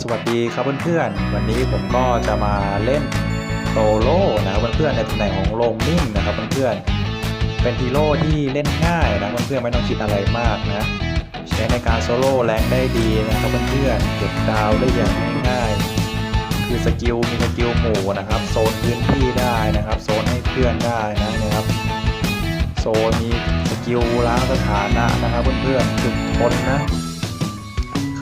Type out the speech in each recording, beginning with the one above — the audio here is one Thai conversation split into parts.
สวัสดีครับเพื่อนๆ วันนี้ผมก็จะมาเล่นโตโร่นะครับเพื่อนๆในตำแหน่งของโลมมิ่งนะครับเพื่อนๆ เป็นฮีโร่ที่เล่นง่ายนะเพื่อนๆไม่ต้องคิดอะไรมากนะใช้ในการโซโล่แรงได้ดีนะครับเพื่อนๆเก็บดาวได้อย่างง่ายๆคือสกิลมีสกิลหมู่นะครับ โซนพื้นที่ได้นะครับ โซนให้เพื่อนได้นะครับโซนมีสกิลล้างสถานะนะครับเพื่อนๆถึกทนนะ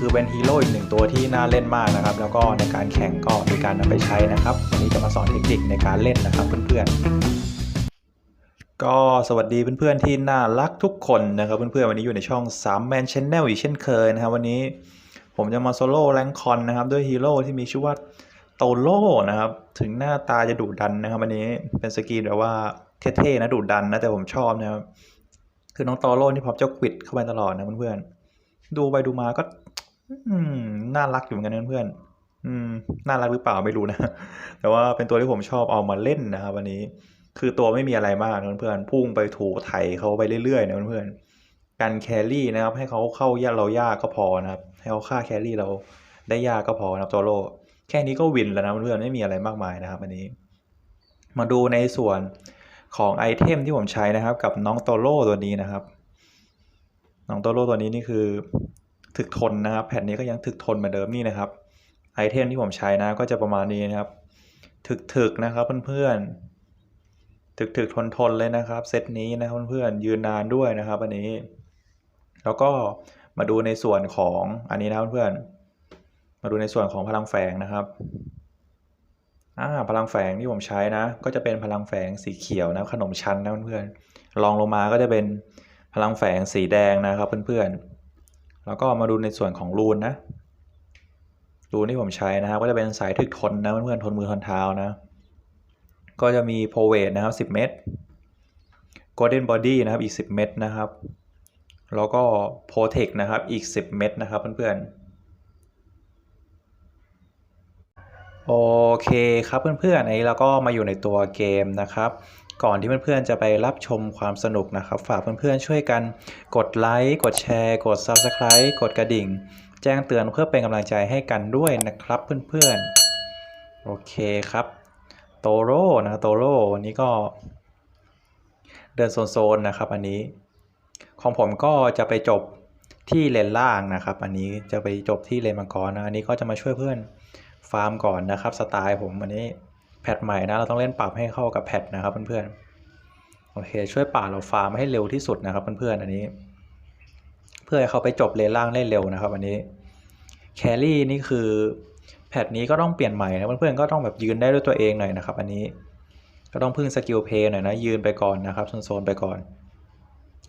คือเป็นฮีโร่อีกหนึ่งตัวที่น่าเล่นมากนะครับ แล้วก็ในการแข่งก็มีการนำไปใช้นะครับ วันนี้จะมาสอนเทคนิคในการเล่นนะครับเพื่อนๆ ก็สวัสดีเพื่อนๆที่น่ารักทุกคนนะครับเพื่อนๆวันนี้อยู่ในช่อง3 Man Channel อีกเช่นเคยนะครับวันนี้ผมจะมาโซโล่แรงคอนนะครับด้วยฮีโร่ที่มีชื่อว่าโตโร่นะครับ ถึงหน้าตาจะดุดันนะครับวันนี้เป็นสกีนแบบว่าเท่ๆนะดุดันนะแต่ผมชอบนะครับคือน้องโตโร่ที่พร้อมจะควิดเข้าไปตลอดนะเพื่อนๆดูไปดูมาก็ อืม น่ารักอยู่เหมือนกันเพื่อนๆอืม น่ารักหรือเปล่าไม่รู้นะ แต่ว่าเป็นตัวที่ผมชอบเอามาเล่นนะครับวันนี้ คือตัวไม่มีอะไรมากเพื่อนๆ พุ่งไปถูไถเขาไปเรื่อยๆนะเพื่อนๆ การแครี่นะครับ ให้เขาเข้ายากเรายากก็พอนะครับ ให้เขาฆ่าแครี่เราได้ยากก็พอนะครับตโลแค่นี้ก็วินแล้วนะเพื่อนๆ ไม่มีอะไรมากมายนะครับอันนี้ มาดูในส่วนของไอเทมที่ผมใช้นะครับ กับน้องโตโร่ตัวนี้นะครับ น้องโตโร่ตัวนี้นี่คือ ถึกทนนะครับ แผ่นนี้ก็ยังถึกทนเหมือนเดิมนี่นะครับ ไอเทมที่ผมใช้นะก็จะประมาณนี้นะครับ ถึกๆนะครับเพื่อนๆ ถึกๆทนๆเลยนะครับเซตนี้นะเพื่อนๆยืนนานด้วยนะครับ อันนี้ แล้วก็มาดูในส่วนของอันนี้นะเพื่อนๆ มาดูในส่วนของพลังแฝงนะครับอ่าพลังแฝงที่ผมใช้นะ ก็จะเป็นพลังแฝงสีเขียวนะขนมชั้นนะเพื่อนๆลองลงมาก็จะเป็นพลังแฝงสีแดงนะครับเพื่อนๆ แล้วก็มาดูในส่วนของรูนนะ รูนที่ผมใช้นะครับ ก็จะเป็นสายถึกทนนะเพื่อนๆทนมือทนเท้านะ ก็จะมีโพเวทนะครับ 10 เม็ด Golden Body นะครับอีก 10 เม็ดนะครับ แล้วก็ Protect นะครับอีก 10 เม็ดนะครับเพื่อนๆโอเคครับเพื่อนๆอันนี้เราก็มาอยู่ในตัวเกมนะครับ ก่อนที่เพื่อนๆจะไปรับชมความสนุกนะครับ ฝากเพื่อนๆช่วยกันกดไลค์กดแชร์ กด Subscribe กดกระดิ่ง แจ้งเตือนเพื่อเป็นกำลังใจให้กันด้วยนะครับเพื่อนๆ โอเคครับโตโร่นะโตโร่วันนี้ก็ เดินโซนๆนะครับ อันนี้ ของผมก็จะไปจบที่เลนล่างนะครับ อันนี้จะไปจบที่เลนมังกรนะอันนี้ก็จะมาช่วยเพื่อนฟาร์มก่อนนะครับ สไตล์ผมอันนี้ แพทใหม่นะเราต้องเล่นปรับให้เข้ากับแพทนะครับเพื่อนๆโอเค ช่วยป่าเราฟาร์มให้เร็วที่สุดนะครับเพื่อนๆอันนี้ เพื่อให้เขาไปจบเลนล่างได้เร็วนะครับอันนี้แครี่นี่คือแพทนี้ก็ต้องเปลี่ยนใหม่นะเพื่อนๆก็ต้องแบบยืนได้ด้วยตัวเองหน่อยนะครับ อันนี้ก็ต้องพึ่งสกิลเพย์หน่อยนะยืนไปก่อนนะครับโซนๆไปก่อน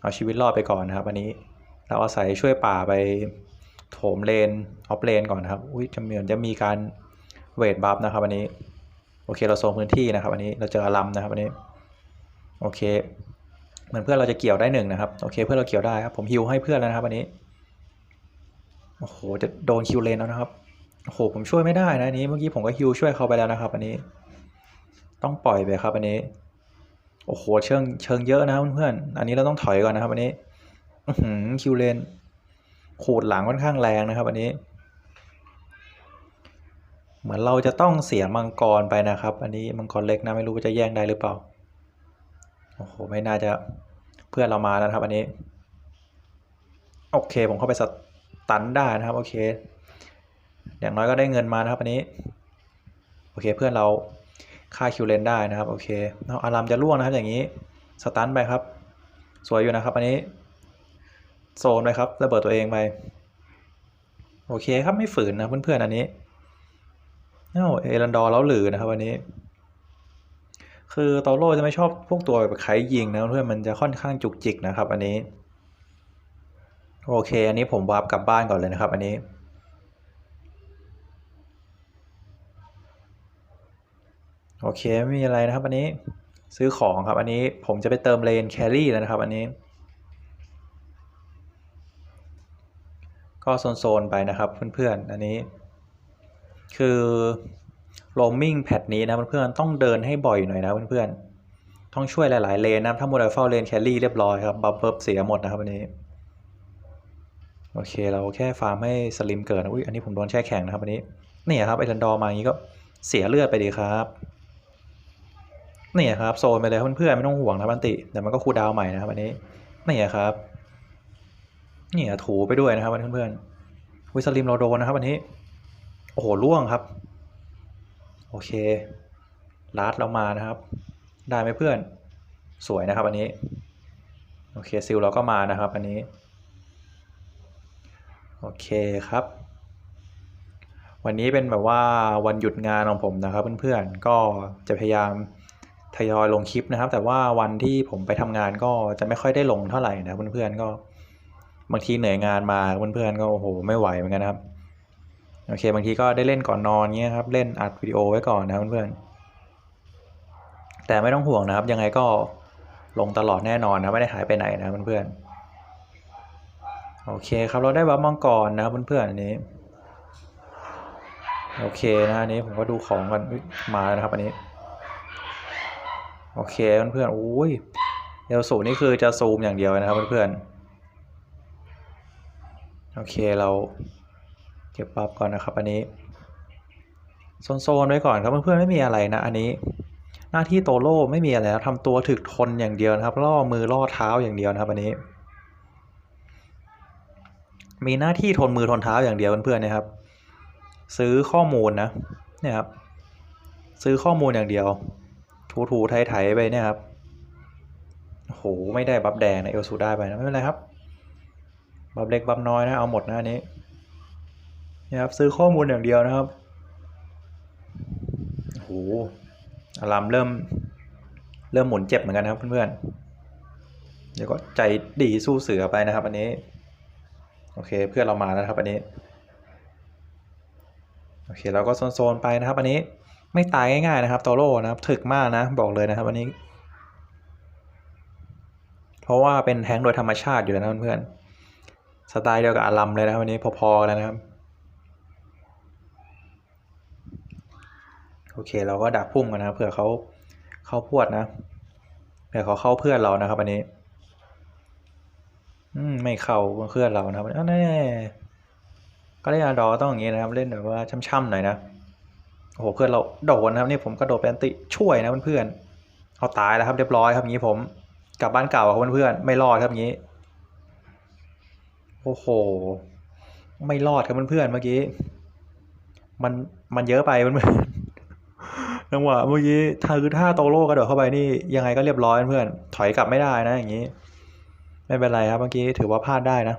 เอาชีวิตรอดไปก่อนนะครับ อันนี้เราอาศัยช่วยป่าไปโถมเลนออฟเลนก่อนนะครับอุ้ยจะเหมือนจะมีการเวทบัฟนะครับอันนี้ โอเคเราโซนพื้นที่นะครับอันนี้เราเจออารัมนะครับอันนี้โอเคเหมือนเพื่อนเราจะเกี่ยวได้หนึ่งนะครับโอเคเพื่อนเราเกี่ยวได้ครับผมฮิวให้เพื่อนแล้วนะครับอันนี้โอ้โหจะโดนคิวเลนแล้วนะครับโอ้โหผมช่วยไม่ได้นะอันนี้เมื่อกี้ผมก็ฮิวช่วยเขาไปแล้วนะครับ อันนี้ ต้องปล่อยไปครับ อันนี้โอ้โหเชิงเชิงเยอะนะเพื่อนๆอันนี้เราต้องถอยก่อนนะครับ อันนี้อืคิวเลนขูดหลังค่อนข้างแรงนะครับ อันนี้ เหมือนเราจะต้องเสียมังกรไปนะครับ อันนี้มังกรเล็กนะไม่รู้ว่าจะแย่งได้หรือเปล่า โอ้โห ไม่น่าจะเพื่อนเรามาแล้วนะครับอันนี้ โอเคผมเข้าไปสตันได้นะครับ โอเค อย่างน้อยก็ได้เงินมานะครับอันนี้ โอเคเพื่อนเราฆ่าคิวเลนได้นะครับ โอเคเอาอารามจะล่วงนะครับอย่างนี้สตันไปครับ สวยอยู่นะครับอันนี้โซนไปครับระเบิดตัวเองไป โอเคครับไม่ฝืนนะเพื่อนๆอันนี้ เอ้าเอรันดอร์แล้วหรือนะครับวันนี้ คือโตโร่จะไม่ชอบพวกตัวแบบไขยิงนะเพื่อนมันจะค่อนข้างจุกจิกนะครับ อันนี้ โอเค อันนี้ผมวาร์ปกลับบ้านก่อนเลยนะครับ อันนี้โอเคไม่มีอะไรนะครับ อันนี้ซื้อของครับ อันนี้ผมจะไปเติมเลนแครี่แล้วนะครับ อันนี้ ก็โซนๆไปนะครับเพื่อนๆอันนี้ คือโรมมิ่งแพทนี้นะเพื่อนๆต้องเดินให้บ่อยหน่อยนะเพื่อนๆต้องช่วยหลาย ๆ เลนนะถ้าโมเดลเฝ้าเลนแครี่เรียบร้อยครับบัฟเฟิบเสียหมดนะครับอันนี้โอเคเราแค่ฟาร์มให้สลิมเกิดนะอุ้ยอันนี้ผมโดนแช่แข็งนะครับอันนี้นี่ครับไอรันดอร์มาอย่างนี้ก็เสียเลือดไปดีครับนี่ครับโซนไปเลยเพื่อนๆไม่ต้องห่วงนะบันติเดี๋ยวมันก็คูดาวใหม่นะครับอันนี้นี่ครับนี่ถูไปด้วยนะครับเพื่อนๆวิสลิมเราโดนนะครับอันนี้ โอ้โหล่วงครับ โอเคลาดเรามานะครับ ได้ไหมเพื่อนสวยนะครับ อันนี้ โอเคซิลเราก็มานะครับ อันนี้ โอเคครับ วันนี้เป็นแบบว่าวันหยุดงานของผมนะครับ เพื่อนๆก็จะพยายามทยอยลงคลิปนะครับ แต่ว่าวันที่ผมไปทำงานก็จะไม่ค่อยได้ลงเท่าไหร่นะเพื่อนๆก็บางทีเหนื่อยงานมาเพื่อนๆก็โอ้โหไม่ไหวเหมือนกันนะครับ โอเคบางทีก็ได้เล่นก่อนนอนเงี้ยครับเล่นอัดวิดีโอไว้ก่อนนะเพื่อนๆแต่ไม่ต้องห่วงนะครับ ยังไงก็ลงตลอดแน่นอนนะไม่ได้หายไปไหนนะเพื่อนๆโอเคครับเราได้บัฟมังกรนะเพื่อนๆอันนี้โอเคนะอันนี้ผมก็ดูของกันมาแล้วนะครับอันนี้โอเคเพื่อนๆโอ้ยเอลสูนี่คือจะซูมอย่างเดียวนะครับเพื่อนๆโอเคเรา เก็บบัฟก่อนนะครับ อันนี้โซนๆไว้ก่อนครับเพื่อนๆไม่มีอะไรนะ อันนี้ หน้าที่โตโร่ไม่มีอะไรแล้วทำตัวถึกทนอย่างเดียวนะครับ ล่อมือล่อเท้าอย่างเดียวนะครับ อันนี้ มีหน้าที่ทนมือทนเท้าอย่างเดียวเพื่อนๆนะครับ ซื้อข้อมูลนะเนี่ยครับซื้อข้อมูลอย่างเดียว ถูๆไถๆไปเนี่ยครับโอ้โหไม่ได้บัฟแดงนะเอลซูได้ไปนะไม่เป็นไรครับบัฟเล็กบัฟน้อยนะเอาหมดนะอันนี้ นะครับ ซื้อข้อมูลอย่างเดียวนะครับโอ้โหอารามเริ่ม เริ่มหมุนเจ็บเหมือนกันนะครับเพื่อนๆเดี๋ยวก็ใจดีสู้เสือไปนะครับ อันนี้ โอเคเพื่อนเรามาแล้วครับ อันนี้ โอเคเราก็โซนๆไปนะครับ อันนี้ไม่ตายง่ายๆนะครับตโร่นะครับถึกมากนะบอกเลยนะครับ อันนี้ เพราะว่าเป็นแท้งโดยธรรมชาติอยู่แล้วนะเพื่อนๆสไตล์เดียวกับอารัมเลยนะครับอันนี้พอๆกันนะครับ โอเค เราก็ดักพุ่มกันนะเผื่อเขาเข้าพวดนะเผื่อเขาเข้าเพื่อนเรานะครับอันนี้ อืมไม่เข้าเพื่อนเรานะครับอันนี้ก็เล่นอาดอต้องอย่างนี้นะครับเล่นแบบว่าช่ำๆหน่อยนะโอ้โหเพื่อนเราโดนนะครับนี่ผมกระโดดแปนติช่วยนะเพื่อนๆเอาตายแล้วครับเรียบร้อยครับงี้ผมกลับบ้านเก่าครับเพื่อนๆไม่รอดครับงี้โอ้โห ไม่รอดครับเพื่อนๆเมื่อกี้ มันมันเยอะไปเพื่อนๆ จังหวะเมื่อกี้ถ้าคือถ้าโตโร่กระโดดเข้าไปนี่ยังไงก็เรียบร้อยเพื่อนถอยกลับไม่ได้นะ อย่างนี้ ไม่เป็นไรครับเมื่อกี้ถือว่าพลาดได้นะ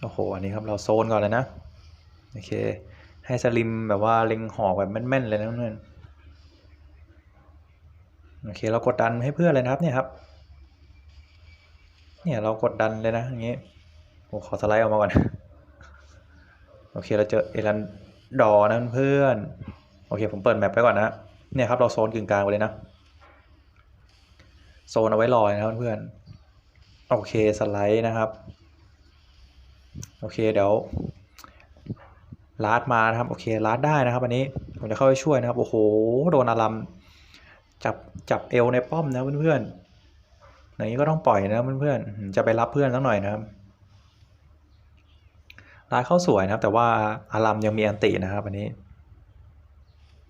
โอ้โหอันนี้ครับเราโซนก่อนเลยนะโอเค ให้สลิมแบบว่าเล็งหอกแบบแม่นๆเลยนะเพื่อนโอเคเรากดดันให้เพื่อนเลยนะครับเนี่ยครับ เนี่ยเรากดดันเลยนะอย่างนี้ผมขอสไลด์ออกมาก่อน โอเคเราเจอเอรันดอนะเพื่อน โอเค ผมเปิดแมปไปก่อนนะเนี่ยครับเราโซนกึ่งกลางไปเลยนะโซนเอาไว้รอนะครับเพื่อนโอเคสไลด์นะครับ โอเคเดี๋ยวลาดมานะครับโอเคลาดได้นะครับ อันนี้ผมจะเข้าไปช่วยนะครับโอ้โหโดนอารัมจับจับเอวในป้อมนะเพื่อนๆอย่างนี้ก็ต้องปล่อยนะเพื่อนๆจะไปรับเพื่อนสักหน่อยนะครับลาดเข้าสวยนะครับ แต่ว่าอารัมยังมีอันตินะครับ อันนี้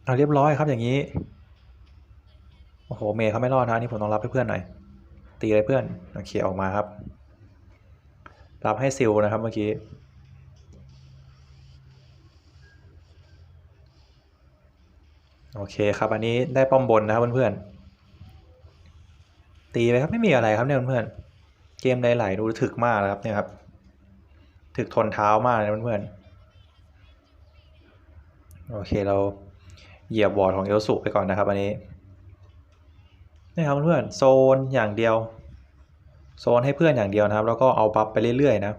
เอาเรียบร้อยครับอย่างนี้ โอ้โห เมย์เขาไม่รอดนะนี่ผมต้องรับให้เพื่อนหน่อย ตีเลยเพื่อนโอเคออกมาครับ รับให้ซิลนะครับเมื่อกี้ โอเคครับ อันนี้ได้ป้อมบนนะครับเพื่อนๆ ตีไปครับไม่มีอะไรครับเนี่ยเพื่อนๆ เกมไหลๆดูถึกมากนะครับเนี่ยครับ ถึกทนเท้ามากเลยเพื่อนๆ โอเคเรา เหยียบบอร์ดของเอลสุไปก่อนนะครับอันนี้นี่ครับเพื่อนโซนอย่างเดียว โซนให้เพื่อนอย่างเดียวนะครับ แล้วก็เอาบัฟไปเรื่อยๆนะ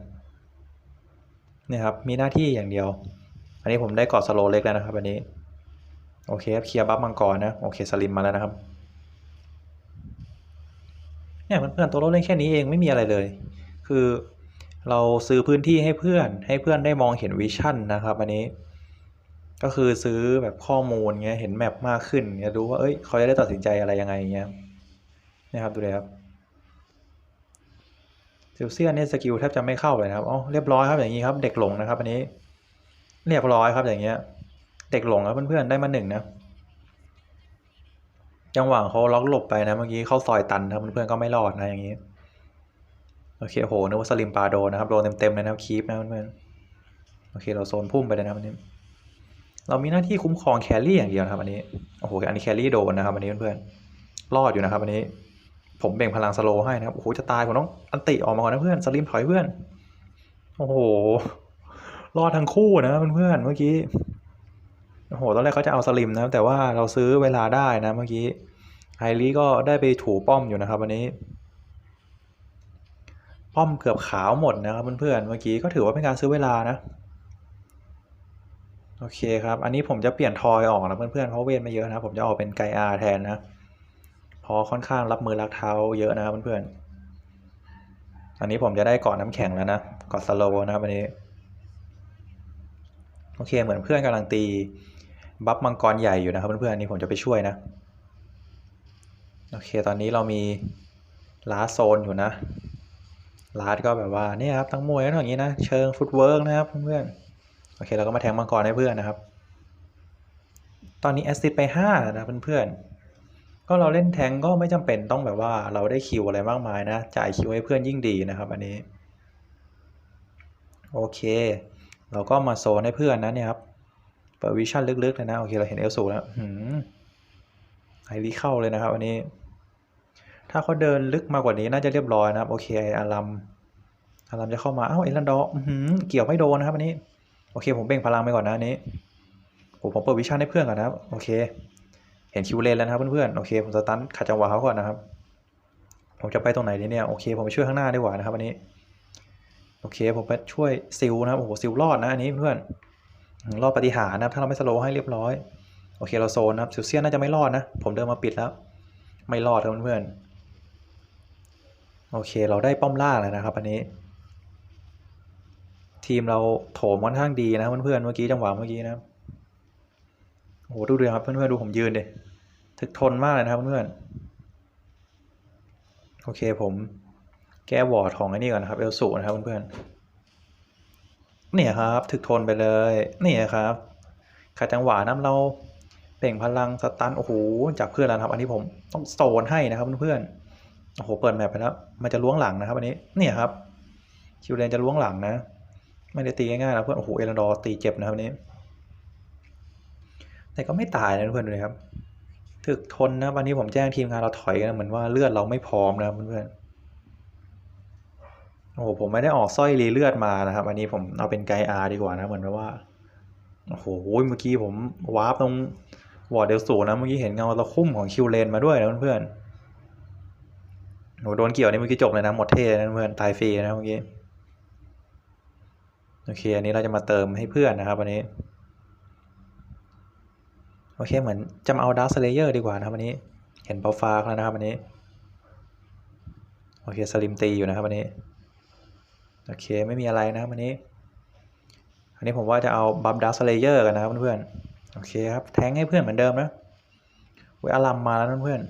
นี่ครับมีหน้าที่อย่างเดียว อันนี้ผมได้กอดสโลเล็กแล้วนะครับอันนี้โอเคครับเคลียร์บัฟมังกรนะโอเคสลิมมาแล้วนะครับเนี่ยเพื่อนๆตัวโลเล่นแค่นี้เองไม่มีอะไรเลย คือเราซื้อพื้นที่ให้เพื่อนให้เพื่อนได้มองเห็นวิชั่นนะครับอันนี้ ก็คือซื้อแบบข้อมูลเงี้ยเห็นแมปมากขึ้นเงี้ยรู้ว่าเอ้ยเขาจะได้ตัดสินใจอะไรยังไงเงี้ยนะครับดูเลยครับเซลเซียนเนี่ยสกิลแทบจะไม่เข้าเลยครับอ๋อเรียบร้อยครับอย่างนี้ครับ เด็กหลงนะครับ อันนี้ เรียบร้อยครับอย่างเงี้ย เด็กหลงครับเพื่อนๆได้มาหนึ่งนะจังหวะเขาล็อกหลบไปนะเมื่อกี้เข้าซอยตันครับเพื่อนๆก็ไม่รอดนะอย่างนี้โอเคโหนึกว่าสลิมปาโดนนะครับโดนเต็มๆเลยนะครับคีปนะเพื่อนๆโอเคเราโซนพุ่มไปเลยนะครับอันนี้ เรามีหน้าที่คุ้มครองแครี่อย่างเดียวนะครับอันนี้โอ้โหอันนี้แครี่โดนนะครับอันนี้เพื่อนๆรอดอยู่นะครับอันนี้ ผมเบ่งพลังสโลให้นะครับโอ้โหจะตายผมต้องอันติออกมาก่อนนะเพื่อนสลิมถอยเพื่อนโอ้โหรอดทั้งคู่นะเพื่อนๆเมื่อกี้โอ้โหตอนแรกเขาจะเอาสลิมนะแต่ว่าเราซื้อเวลาได้นะเมื่อกี้ไฮรีก็ได้ไปถูป้อมอยู่นะครับวันนี้ ป้อมเกือบขาวหมดนะครับเพื่อนๆเมื่อกี้ก็ถือว่าเป็นการซื้อเวลานะ โอเคครับ อันนี้ผมจะเปลี่ยนทอยออกนะเพื่อนๆเพราะเวทไม่เยอะนะผมจะออกเป็นไกอาแทนนะเพราะค่อนข้างรับมือรักเท้าเยอะนะครับเพื่อนๆอันนี้ผมจะได้เกาะน้ำแข็งแล้วนะเกาะสโลว์นะครับอันนี้โอเคเหมือนเพื่อนกำลังตีบัฟมังกรใหญ่อยู่นะครับเพื่อนๆอันนี้ผมจะไปช่วยนะโอเคตอนนี้เรามีลาโซนอยู่นะลาสก็แบบว่าเนี่ยครับทั้งมวยทั้งอย่างนี้นะเชิงฟุตเวิร์กนะครับเพื่อนๆ โอเคเราก็มาแทงมังกรให้เพื่อนนะครับ ตอนนี้แอสซิดไป5แล้วนะเพื่อนๆก็เราเล่นแทงก็ไม่จำเป็นต้องแบบว่าเราได้คิวอะไรมากมายนะ จ่ายคิวให้เพื่อนยิ่งดีนะครับ อันนี้ โอเค เราก็มาโซนให้เพื่อนนะเนี่ยครับเปิดวิชั่นลึกๆเลยนะ โอเคเราเห็นเอลสูแล้วหืมไฮรีเข้าเลยนะครับอันนี้ ถ้าเขาเดินลึกมากกว่านี้น่าจะเรียบร้อยนะครับ โอเคอารัมอารัมจะเข้ามาเอ้าเอลันดอร์เกี่ยวไม่โดนนะครับอันนี้ โอเค ผมเบ่งพลังไปก่อนนะอันนี้ผมผมเปิดวิชั่นให้เพื่อนก่อนนะครับโอเค เห็นคิวเลนแล้วนะครับเพื่อนๆโอเค ผมสตันขัดจังหวะเขาก่อนนะครับ ผมจะไปตรงไหนดีเนี่ยโอเค ผมไปช่วยข้างหน้าดีกว่านะครับอันนี้ โอเค ผมไปช่วยซิลนะครับโอ้โหซิลรอดนะอันนี้เพื่อนรอดปฏิหารนะครับถ้าเราไม่สโลว์ให้เรียบร้อยโอเคเราโซนนะครับซิลเซียนน่าจะไม่รอดนะ ผมเดินมาปิดแล้ว ไม่รอดครับเพื่อนๆโอเค เราได้ป้อมล่างแล้วนะครับอันนี้ ทีมเราโถมค่อนข้างดีนะเพื่อนๆเมื่อกี้จังหวะเมื่อกี้นะโอ้โหดูเดือครับเพื่อนๆดูผมยืนดิถึกทนมากเลยนะครับเพื่อนๆโอเคผมแก้วอร์ดของไอ้นี่ก่อนนะครับเอลสูนะครับเพื่อนๆเนี่ยครับถึกทนไปเลยเนี่ยครับขัดจังหวะน้ำเราเปล่งพลังสตันโอ้โหจากเพื่อนแล้วครับ อันนี้ผมต้องโซนให้นะครับเพื่อนๆโอ้โหเปิดแมปไปแล้วมันจะล้วงหลังนะครับ อันนี้เนี่ยครับคิวเลนจะล้วงหลังนะ ไม่ได้ตีง่ายๆนะเพื่อน โอ้โห เอรันดอร์ตีเจ็บนะครับอันนี้ แต่ก็ไม่ตายนะเพื่อนดูเลยครับ ถึกทนนะวันนี้ผมแจ้งทีมงานเราถอยกันเหมือนว่าเลือดเราไม่พร้อมนะเพื่อนโอ้โหผมไม่ได้ออกสร้อยรีเลือดมานะครับ อันนี้ผมเอาเป็นไกอาร์ดีกว่านะเหมือนว่าโอ้โหเมื่อกี้ผมวาร์ปตรงวอร์ดเดลสูนะเมื่อกี้เห็นเงาตะคุ่มของคิวเลนมาด้วยนะเพื่อนๆโหโดนเกี่ยวนี่เมื่อกี้จบเลยนะหมดเท่นะเพื่อนตายฟรีนะเมื่อกี้ โอเค อันนี้เราจะมาเติมให้เพื่อนนะครับอันนี้ โอเค เหมือนจะมาเอาดาร์ s เลเยอร์ดีกว่านะครับอันนี้ เห็นเปาฟ้าแล้วนะครับอันนี้ โอเคสลิมตีอยู่นะครับอันนี้ โอเค ไม่มีอะไรนะครับอันนี้ อันนี้ผมว่าจะเอาบัฟดาร์ s เลเยอร์กันนะครับเพื่อนๆ โอเคครับ แทงให้เพื่อนเหมือนเดิมนะอุ้ยอารัมมาแล้วเพื่อน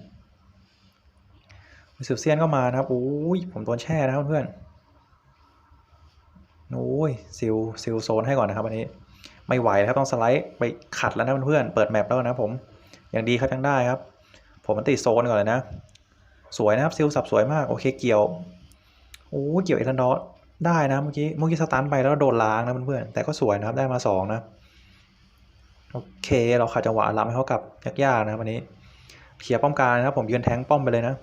ซิลเซียนก็มานะครับอุ้ยผมโดนแช่นะครับเพื่อนโอ้ยซิลซิลโซนให้ก่อนนะครับ อันนี้ไม่ไหวแล้วครับต้องสไลด์ไปขัดแล้วนะเพื่อนๆเปิดแมปแล้วนะผมอย่างดีครับยังได้ครับ ผมมันติดโซนก่อนเลยนะ สวยนะครับซิลสับสวยมากโอเคเกี่ยวโอ้เกี่ยวเอรันดอได้นะเมื่อกี้เมื่อกี้สตันไปแล้วโดนล้างนะเพื่อนๆแต่ก็สวยนะครับได้มาสองนะโอเคเราขัดจังหวะรับให้เขากับยากๆนะครับวันนี้เคลียร์ป้อมกลางนะครับผมยืนแทงป้อมไปเลยนะ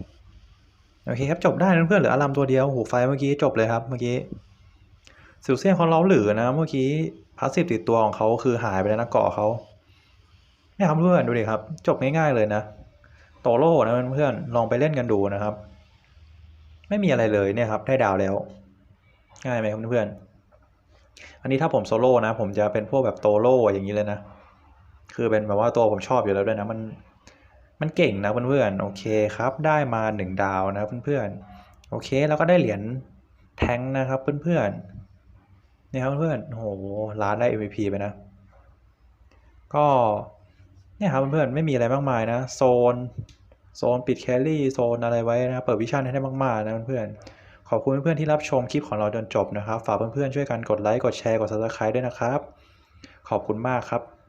โอเคครับจบได้นะเพื่อนเหลืออารามตัวเดียวหูไฟเมื่อกี้จบเลยครับเมื่อกี้ ซิลเซียนเขาเล้าหลือนะ เมื่อกี้พาสซีฟติดตัวของเขาคือหายไปแล้วนะเกาะเขาเนี่ยครับเพื่อนดูดิครับ จบง่ายๆเลยนะโตโร่นะเพื่อนลองไปเล่นกันดูนะครับ ไม่มีอะไรเลยเนี่ยครับได้ดาวแล้ว ง่ายไหมครับเพื่อนอันนี้ถ้าผมโซโล่นะ ผมจะเป็นพวกแบบโตโร่อย่างนี้เลยนะ คือเป็นแบบว่าตัวผมชอบอยู่แล้วด้วยนะ มันมันเก่งนะเพื่อนๆโอเคครับ ได้มาหนึ่งดาวนะเพื่อนๆโอเค แล้วก็ได้เหรียญแทงนะครับเพื่อนๆ นี่ครับเพื่อนโอ้โหร้านได้ MVP ไปนะ ก็เนี่ยครับเพื่อนไม่มีอะไรมากมายนะ โซน โซนปิดแคลรี่ โซนอะไรไว้นะ เปิดวิชั่นให้ได้มากๆนะเพื่อนขอบคุณเพื่อนๆที่รับชมคลิปของเราจนจบนะครับ ฝากเพื่อนๆช่วยกันกดไลค์ กดแชร์ กด subscribe ด้วยนะครับ ขอบคุณมากครับ